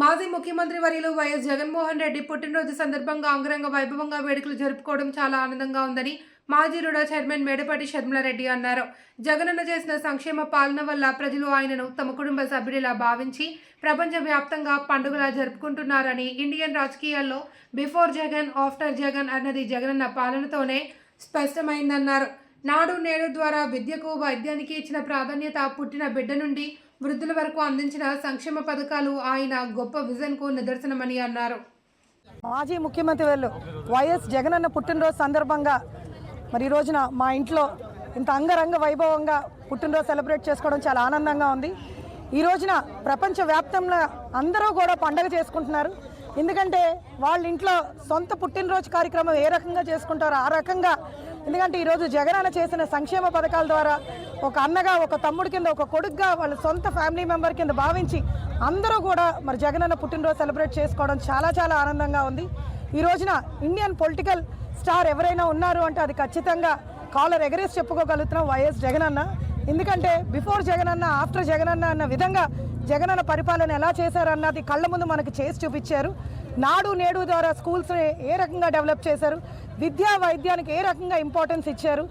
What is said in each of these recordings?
మాజీ ముఖ్యమంత్రి వర్యులు వైఎస్ జగన్మోహన్ రెడ్డి పుట్టినరోజు సందర్భంగా అంగరంగ వైభవంగా వేడుకలు జరుపుకోవడం చాలా ఆనందంగా ఉందని మాజీ రుడా చైర్మన్ మేడపాటి షర్మిలారెడ్డి అన్నారు. జగనన్న చేసిన సంక్షేమ పాలన వల్ల ప్రజలు ఆయనను తమ కుటుంబ సభ్యుడిలా భావించి ప్రపంచవ్యాప్తంగా పండుగలా జరుపుకుంటున్నారని ఇండియన్ రాజకీయాల్లో బిఫోర్ జగన్ ఆఫ్టర్ జగన్ అన్నది జగనన్న పాలనతోనే స్పష్టమైందన్నారు. నాడు నేడు ద్వారా విద్యకు వైద్యానికి ఇచ్చిన ప్రాధాన్యత పుట్టిన బిడ్డ నుండి వృద్ధుల వరకు అందించిన సంక్షేమ పథకాలు ఆయన గొప్ప విజన్కు నిదర్శనమని అన్నారు. మాజీ ముఖ్యమంత్రి వాళ్ళు వైఎస్ జగనన్న పుట్టినరోజు సందర్భంగా మరి ఈ రోజున మా ఇంట్లో ఇంత అంగరంగ వైభవంగా పుట్టినరోజు సెలబ్రేట్ చేసుకోవడం చాలా ఆనందంగా ఉంది. ఈ రోజున ప్రపంచవ్యాప్తంగా అందరూ కూడా పండగ చేసుకుంటున్నారు. ఎందుకంటే వాళ్ళ ఇంట్లో సొంత పుట్టినరోజు కార్యక్రమం ఏ రకంగా చేసుకుంటారో ఆ రకంగా. ఎందుకంటే ఈరోజు జగనన్న చేసిన సంక్షేమ పథకాల ద్వారా ఒక అన్నగా ఒక తమ్ముడి కింద ఒక కొడుకుగా వాళ్ళ సొంత ఫ్యామిలీ మెంబర్ కింద భావించి అందరూ కూడా మరి జగనన్న పుట్టినరోజు సెలబ్రేట్ చేసుకోవడం చాలా చాలా ఆనందంగా ఉంది. ఈ రోజున ఇండియన్ పొలిటికల్ స్టార్ ఎవరైనా ఉన్నారు అంటే అది ఖచ్చితంగా కాలర్ ఎగరేసి చెప్పుకోగలుగుతున్నాం వైఎస్ జగనన్న ఎందుకంటే బిఫోర్ జగనన్న ఆఫ్టర్ జగనన్న అన్న విధంగా జగనన్న పరిపాలన ఎలా చేశారన్నది కళ్ళ ముందు మనకు చేసి చూపించారు. నాడు నేడు ద్వారా స్కూల్స్ని ఏ రకంగా డెవలప్ చేశారు. విద్యా వైద్యానికి ఏ రకంగా ఇంపార్టెన్స్ ఇచ్చారు.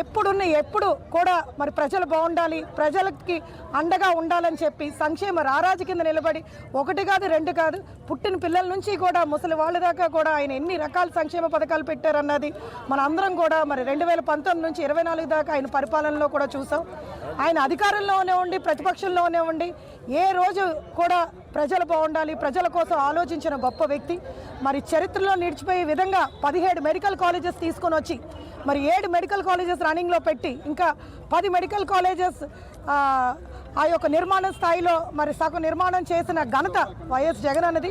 ఎప్పుడున్న ఎప్పుడు కూడా మరి ప్రజలు బాగుండాలి ప్రజలకి అండగా ఉండాలని చెప్పి సంక్షేమ రారాజు కింద నిలబడి ఒకటి కాదు రెండు కాదు పుట్టిన పిల్లల నుంచి కూడా ముసలి వాళ్ళ దాకా కూడా ఆయన ఎన్ని రకాల సంక్షేమ పథకాలు పెట్టారన్నది మన అందరం కూడా మరి రెండు వేల పంతొమ్మిది నుంచి ఇరవై నాలుగు దాకా ఆయన పరిపాలనలో కూడా చూసాం. ఆయన అధికారంలోనే ఉండి ప్రతిపక్షంలోనే ఉండి ఏ రోజు కూడా ప్రజలు బాగుండాలి ప్రజల కోసం ఆలోచించిన గొప్ప వ్యక్తి. మరి చరిత్రలో నిలిచిపోయే విధంగా పదిహేడు మెడికల్ కాలేజెస్ తీసుకొని వచ్చి మరి ఏడు మెడికల్ కాలేజెస్ రన్నింగ్లో పెట్టి ఇంకా పది మెడికల్ కాలేజెస్ ఆ, యొక్క నిర్మాణ స్థాయిలో మరి సగం నిర్మాణం చేసిన ఘనత వైఎస్ జగన్ అన్నది.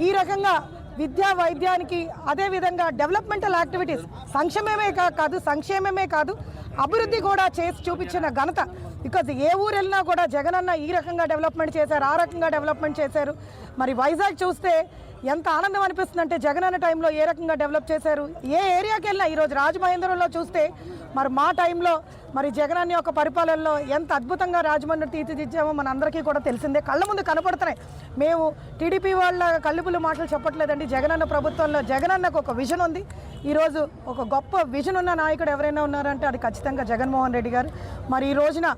ఈ రకంగా విద్యా వైద్యానికి అదేవిధంగా డెవలప్మెంటల్ యాక్టివిటీస్ సంక్షేమమే కా- కాదు సంక్షేమమే కాదు అభివృద్ధి కూడా చేసి చూపించిన ఘనత. బికాజ్ ఏ ఊరు వెళ్ళినా కూడా జగనన్న ఈ రకంగా డెవలప్మెంట్ చేశారు ఆ రకంగా డెవలప్మెంట్ చేశారు. మరి వైజాగ్ చూస్తే ఎంత ఆనందం అనిపిస్తుంది అంటే జగనన్న టైంలో ఏ రకంగా డెవలప్ చేశారు? ఏ ఏరియాకి వెళ్ళినా ఈరోజు రాజమహేంద్రంలో చూస్తే మరి మా టైంలో మరి జగనన్న యొక్క పరిపాలనలో ఎంత అద్భుతంగా రాజమండ్రి తీర్చిదిద్దామో మన అందరికీ కూడా తెలిసిందే. కళ్ళ ముందు కనపడుతున్నాయి. మేము టీడీపీ వాళ్ళ కళ్ళుపులు మాటలు చెప్పట్లేదండి. జగనన్న ప్రభుత్వంలో జగనన్నకు ఒక విజన్ ఉంది. ఈరోజు ఒక గొప్ప విజన్ ఉన్న నాయకుడు ఎవరైనా ఉన్నారంటే అది ఖచ్చితంగా జగన్మోహన్ రెడ్డి గారు. మరి ఈ రోజున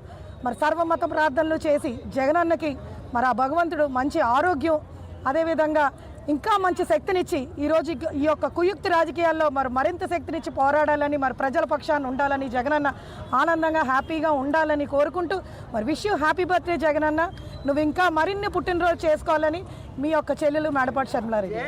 మరి సర్వమత ప్రార్థనలు చేసి జగనన్నకి మరి ఆ భగవంతుడు మంచి ఆరోగ్యం అదేవిధంగా ఇంకా మంచి శక్తినిచ్చి ఈరోజు ఈ యొక్క కుయుక్తి రాజకీయాల్లో మరి మరింత శక్తినిచ్చి పోరాడాలని మరి ప్రజల పక్షాన్ని ఉండాలని జగనన్న ఆనందంగా హ్యాపీగా ఉండాలని కోరుకుంటూ మరి wish you happy birthday Jagananna. నువ్వు ఇంకా మరిన్ని పుట్టినరోజు చేసుకోవాలని మీ యొక్క చెల్లెలు మేడపాటి శర్మలారెడ్డి.